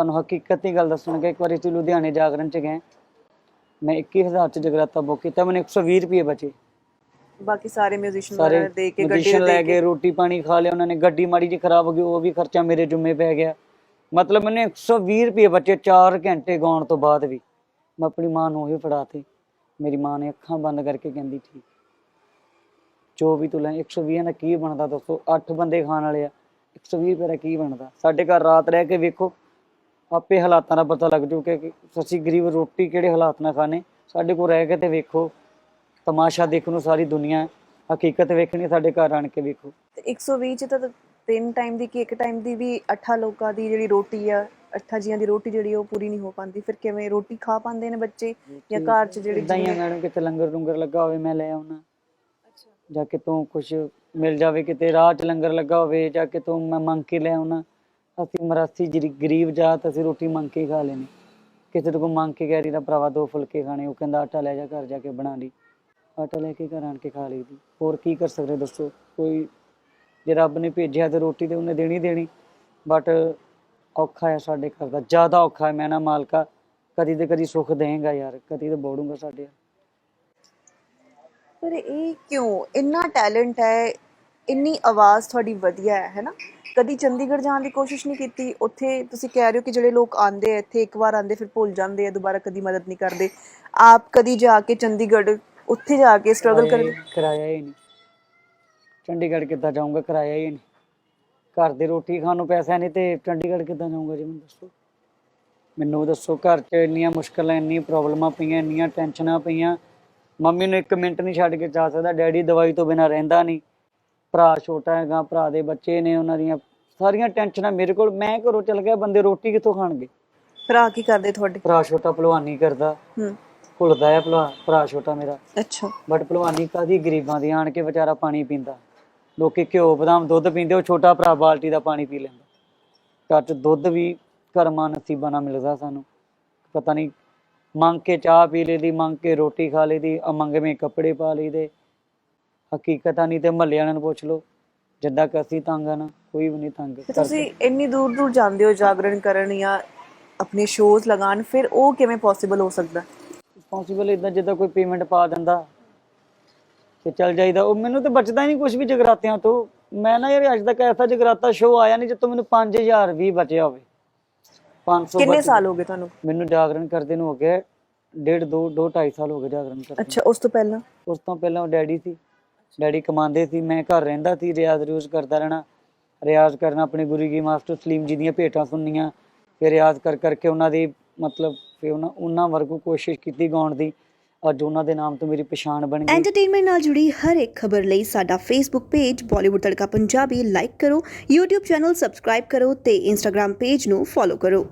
ਤੁਹਾਨੂੰ ਹਕੀਕਤ ਦੀ ਗੱਲ ਦੱਸਣਗਾ ਇੱਕ ਵਾਰੀ ਅਸੀਂ ਲੁਧਿਆਣੇ ਜਾਗਰਣ ਚ ਗਏ ਮੈਂ 21000 ਚ ਜਗਰਾਤਾ ਬੁੱਕ ਕੀਤਾ ਮੈਨੂੰ 120 ਰੁਪਏ ਬਚੇ। ਬਾਕੀ ਸਾਰੇ ਮਿਊਜ਼ੀਸ਼ੀਅਨ ਸਾਰੇ ਦੇ ਕੇ ਗੱਡੀ ਲੈ ਕੇ। ਰੋਟੀ ਪਾਣੀ ਖਾ ਲਿਆ ਉਹਨਾਂ ਨੇ ਗੱਡੀ ਮਾੜੀ ਜਿਹੀ ਖਰਾਬ ਹੋ ਗਈ ਉਹ ਵੀ ਖਰਚਾ ਮੇਰੇ ਜੁੰਮੇ ਪੈ ਗਿਆ। ਮਤਲਬ ਮੈਨੂੰ 120 ਰੁਪਏ ਬਚੇ 4 ਘੰਟੇ ਗਾਉਣ ਤੋਂ ਬਾਅਦ ਵੀ। ਮੈਂ ਆਪਣੀ ਮਾਂ ਨੂੰ ਉਹੀ ਫੜਾਤੇ। ਮੇਰੀ ਮਾਂ ਨੇ ਅੱਖਾਂ ਬੰਦ ਕਰਕੇ ਕਹਿੰਦੀ ਠੀਕ। ਜੋ ਵੀ ਤੂੰ ਲੈ 120 ਦਾ ਕੀ ਬਣਦਾ ਦੱਸੋ? 8 ਬੰਦੇ ਖਾਣ ਵਾਲੇ ਆ। 120 ਰੁਪਏ ਦਾ ਕੀ ਬਣਦਾ? ਸਾਡੇ ਘਰ ਰਾਤ ਰਹਿ ਕੇ ਵੇਖੋ। ਆਪੇ ਹਾਲਾਤਾਂ ਦਾ ਪਤਾ ਲੱਗ ਜੂ ਕਿ ਅਸੀਂ ਗਰੀਬ ਰੋਟੀ ਕਿਹੜੇ ਹਾਲਾਤ ਨਾਲ ਖਾਣੇ। ਸਾਡੇ ਕੋਲ ਰਹਿ ਕੇ ਤੇ ਵੇਖੋ। ਤਮਾਸ਼ਾ ਦੇਖਣ ਨੂੰ ਸਾਰੀ ਦੁਨੀਆ। ਹਕੀਕਤ ਵੇਖਣੀ ਸਾਡੇ ਘਰ ਆਣ ਕੇ ਵੇਖੋ। ਤੇ 120 ਚ ਤਾਂ ਤਿੰਨ ਟਾਈਮ ਦੀ ਕਿ ਇੱਕ ਟਾਈਮ ਦੀ ਵੀ ਅੱਠਾਂ ਲੋਕਾਂ ਦੀ ਜਿਹੜੀ ਰੋਟੀ ਆ ਅੱਠਾਂ ਜੀਆਂ ਦੀ ਰੋਟੀ ਜਿਹੜੀ ਉਹ ਪੂਰੀ ਨਹੀਂ ਹੋ ਪਾਉਂਦੀ। ਫਿਰ ਕਿਵੇਂ ਰੋਟੀ ਖਾ ਪਾਉਂਦੇ ਨੇ ਬੱਚੇ ਜਾਂ ਘਰ ਚ ਜਿਹੜੀ ਇਦਾਂ ਹੀ ਆ ਮੈਡਮ ਕਿਤੇ ਲੰਗਰ ਲੰਗਰ ਲੱਗਾ ਹੋਵੇ ਮੈਂ ਲੈ ਆਉਣਾ। ਜਾਂ ਕਿਤੋਂ ਕੁਝ ਮਿਲ ਜਾਵੇ ਕਿਤੇ ਰਾਹ 'ਚ ਲੰਗਰ ਲੱਗਾ ਹੋਵੇ ਜਾਂ ਕਿਤੋਂ ਮੈਂ ਮੰਗ ਕੇ ਲੈ ਆਉਣਾ। ਅਸੀਂ ਮਰਾਸੀ ਜਿਹੜੀ ਗਰੀਬ ਜਾਤ, ਅਸੀਂ ਰੋਟੀ ਮੰਗ ਕੇ ਖਾ ਲੈਣੀ ਕਿਸੇ ਤੋਂ ਮੰਗ ਕੇ ਕਹਿ ਰਹੀ ਦਾ ਭਰਾਵਾ ਦੋ ਫੁਲਕੇ ਖਾਣੇ, ਉਹ ਕਹਿੰਦਾ ਆਟਾ ਲੈ ਜਾ ਘਰ ਜਾ ਕੇ ਬਣਾ ਲਈ। ਆਟਾ ਲੈ ਕੇ ਘਰ ਆਣ ਕੇ ਖਾ ਲਈਦੀ। ਹੋਰ ਕੀ ਕਰ ਸਕਦੇ ਦੱਸੋ? ਕੋਈ ਜੇ ਰੱਬ ਨੇ ਭੇਜਿਆ ਤੇ ਰੋਟੀ ਤੇ ਉਹਨੇ ਦੇਣੀ ਦੇਣੀ। ਬਟ ਔਖਾ ਹੈ ਸਾਡੇ ਘਰ ਦਾ। ਜ਼ਿਆਦਾ ਔਖਾ ਹੈ। ਮੈਂ ਨਾ ਮਾਲਕਾ, ਕਦੀ ਤੇ ਕਦੀ ਸੁੱਖ ਦੇਂਗਾ ਯਾਰ। ਕਦੀ ਤੇ ਬੋੜੂਗਾ ਸਾਡੇ ਪਰ ਇਹ ਕਿਉਂ? ਇੰਨਾ ਟੈਲੈਂਟ ਹੈ, ਇੰਨੀ ਆਵਾਜ਼ ਤੁਹਾਡੀ ਵਧੀਆ ਹੈ ਹੈਨਾ ਕਦੀ ਚੰਡੀਗੜ੍ਹ ਜਾਣ ਦੀ ਕੋਸ਼ਿਸ਼ ਨਹੀਂ ਕੀਤੀ। ਉੱਥੇ ਤੁਸੀਂ ਕਹਿ ਰਹੇ ਹੋ ਕਿ ਜਿਹੜੇ ਲੋਕ ਆਂਦੇ ਆ ਇੱਥੇ ਇੱਕ ਵਾਰ ਆਂਦੇ ਫਿਰ ਭੁੱਲ ਜਾਂਦੇ ਆ ਦੁਬਾਰਾ ਕਦੀ ਮਦਦ ਨਹੀਂ ਕਰਦੇ। ਆਪ ਕਦੀ ਜਾ ਕੇ ਚੰਡੀਗੜ੍ਹ ਉੱਥੇ ਜਾ ਕੇ ਸਟਰਗਲ ਕਰਦੇ? ਕਿਰਾਇਆ ਹੀ ਨਹੀਂ। ਚੰਡੀਗੜ੍ਹ ਕਿੱਦਾਂ ਜਾਊਂਗਾ ਕਿਰਾਇਆ ਹੀ ਨਹੀਂ। ਘਰ ਦੀ ਰੋਟੀ ਖਾਣ ਨੂੰ ਪੈਸਾ ਨਹੀਂ ਤੇ ਚੰਡੀਗੜ੍ਹ ਕਿੱਦਾਂ ਜਾਊਂਗਾ ਜੀ ਮੈਨੂੰ ਦੱਸੋ। ਮੈਨੂੰ ਦੱਸੋ ਘਰ 'ਚ ਇੰਨੀਆਂ ਮੁਸ਼ਕਲਾਂ ਇੰਨੀਆਂ ਪ੍ਰੋਬਲਮਾਂ ਪਈਆਂ ਇੰਨੀਆਂ ਟੈਨਸ਼ਨਾਂ ਪਈਆਂ। ਮੰਮੀ ਨੂੰ ਇੱਕ ਮਿੰਟ ਨਹੀਂ ਛੱਡ ਕੇ ਜਾ ਸਕਦਾ ਡੈਡੀ ਦਵਾਈ ਤੋਂ ਬਿਨਾ ਰਹਿੰਦਾ ਨਹੀਂ। ਭਰਾ ਛੋਟਾ ਹੈਗਾ ਭਰਾ ਦੇ ਬੱਚੇ ਨੇ ਉਹਨਾਂ ਦੀਆਂ ਸਾਰੀਆਂ ਟੈਨਸ਼ਨਾਂ ਮੇਰੇ ਕੋਲ। ਮੈਂ ਘਰੋਂ ਚਲ ਗਿਆ ਬੰਦੇ ਰੋਟੀ ਕਿੱਥੋਂ ਖਾਣਗੇ? ਭਰਾ ਕੀ ਕਰਦੇ ਤੁਹਾਡੇ? ਭਰਾ ਛੋਟਾ ਭਲਵਾਨੀ ਕਰਦਾ। ਹੂੰ। ਭੁੱਲਦਾ ਹੈ ਭਲਵਾ ਭਰਾ ਛੋਟਾ ਮੇਰਾ। ਅੱਛਾ। ਬਟ ਭਲਵਾਨੀ ਕਾਦੀ ਗਰੀਬਾਂ ਦੀ ਆਣ ਕੇ ਵਿਚਾਰਾ ਪਾਣੀ ਪੀਂਦਾ। ਲੋਕੀ ਘਿਓ ਬਦਾਮ ਦੁੱਧ ਪੀਂਦੇ ਉਹ ਛੋਟਾ ਭਰਾ ਬਾਲਟੀ ਦਾ ਪਾਣੀ ਪੀ ਲੈਂਦਾ। ਘਰ ਚ ਦੁੱਧ ਵੀ ਕਰਮਾਂ ਨਸੀਬਾਂ ਨਾਲ ਮਿਲਦਾ ਸਾਨੂੰ। ਪਤਾ ਨਹੀਂ ਮੰਗ ਕੇ ਚਾਹ ਪੀ ਲਈਦੀ ਮੰਗ ਕੇ ਰੋਟੀ ਖਾ ਲਈਦੀ ਅਮੰਗਵੇਂ ਕੱਪੜੇ ਪਾ ਲਈਦੇ। ਹਕੀਕਤਾਂ ਨਹੀਂ ਤੇ ਮਹੱਲੇ ਵਾਲਿਆਂ ਨੂੰ ਪੁੱਛ ਲਓ। ਜਿੱਦਾਂ ਕਿ ਅਸੀਂ ਤੰਗ ਆ ਨਾ ਕੋਈ ਵੀ ਨਹੀਂ ਤੰਗ ਤੇ ਤੁਸੀਂ ਇੰਨੀ ਦੂਰ ਦੂਰ ਜਾਂਦੇ ਹੋ ਜਾਗਰਣ ਕਰਨ ਜਾਂ ਆਪਣੇ ਸ਼ੋਜ਼ ਲਗਾਉਣ ਫਿਰ ਉਹ ਕਿਵੇਂ ਪੋਸੀਬਲ ਹੋ ਸਕਦਾ? ਰਿਸਪੌਂਸਿਬਲ ਇਦਾਂ ਜਿੱਦਾਂ ਕੋਈ ਪੇਮੈਂਟ ਪਾ ਦਿੰਦਾ ਤੇ ਚੱਲ ਜਾਈਦਾ। ਉਹ ਮੈਨੂੰ ਤੇ ਬਚਦਾ ਹੀ ਨਹੀਂ ਕੁਝ ਵੀ ਜਗਰਾਤਿਆਂ ਤੋਂ। ਮੈਂ ਨਾ ਯਾਰ ਅੱਜ ਤੱਕ ਐਸਾ ਜਗਰਾਤਾ ਸ਼ੋਅ ਆਇਆ ਨਹੀਂ ਜਿੱਤੋਂ ਮੈਨੂੰ 5000 ਵੀ ਬਚਿਆ ਹੋਵੇ। 500 ਕਿੰਨੇ ਸਾਲ ਹੋ ਗਏ ਤੁਹਾਨੂੰ? ਮੈਨੂੰ ਜਾਗਰਣ ਕਰਦੇ ਨੂੰ ਹੋ ਗਿਆ ਡੇਢ ਦੋ ਦੋ ਢਾਈ ਸਾਲ ਹੋ ਗਏ ਜਾਗਰਣ ਕਰਦੇ ਅੱਛਾ ਉਸ ਤੋਂ ਪਹਿਲਾਂ? ਉਸ ਤੋਂ ਪਹਿਲਾਂ ਉਹ ਡੈਡੀ ਸੀ। ਡੈਡੀ ਕਮਾਉਂਦੇ ਸੀ, ਮੈਂ ਘਰ ਰਹਿੰਦਾ ਸੀ, ਰਿਆਜ਼ ਰੂਜ਼ ਕਰਦਾ ਰਹਿਣਾ। ਰਿਆਜ਼ ਕਰਨਾ ਆਪਣੇ ਗੁਰੂ ਜੀ ਮਾਸਟਰ ਸਲੀਮ ਜੀ ਦੀਆਂ ਭੇਟਾਂ ਸੁਣਨੀਆਂ। ਫਿਰ ਰਿਆਜ਼ ਕਰ ਕਰਕੇ ਉਹਨਾਂ ਦੀ ਮਤਲਬ ਫਿਰ ਉਹਨਾਂ ਉਹਨਾਂ ਵਰਗੂ ਕੋਸ਼ਿਸ਼ ਕੀਤੀ ਗਾਉਣ ਦੀ। ਅੱਜ ਉਹਨਾਂ ਦੇ ਨਾਮ ਤੋਂ ਮੇਰੀ ਪਛਾਣ ਬਣ ਗਈ। ਐਂਟਰਟੇਨਮੈਂਟ ਨਾਲ ਜੁੜੀ ਹਰ ਇੱਕ ਖਬਰ ਲਈ ਸਾਡਾ Facebook page Bollywood Tadka Punjabi like ਕਰੋ। YouTube ਚੈਨਲ ਸਬਸਕ੍ਰਾਈਬ ਕਰੋ ਤੇ Instagram ਪੇਜ ਨੂੰ ਫੋਲੋ ਕਰੋ।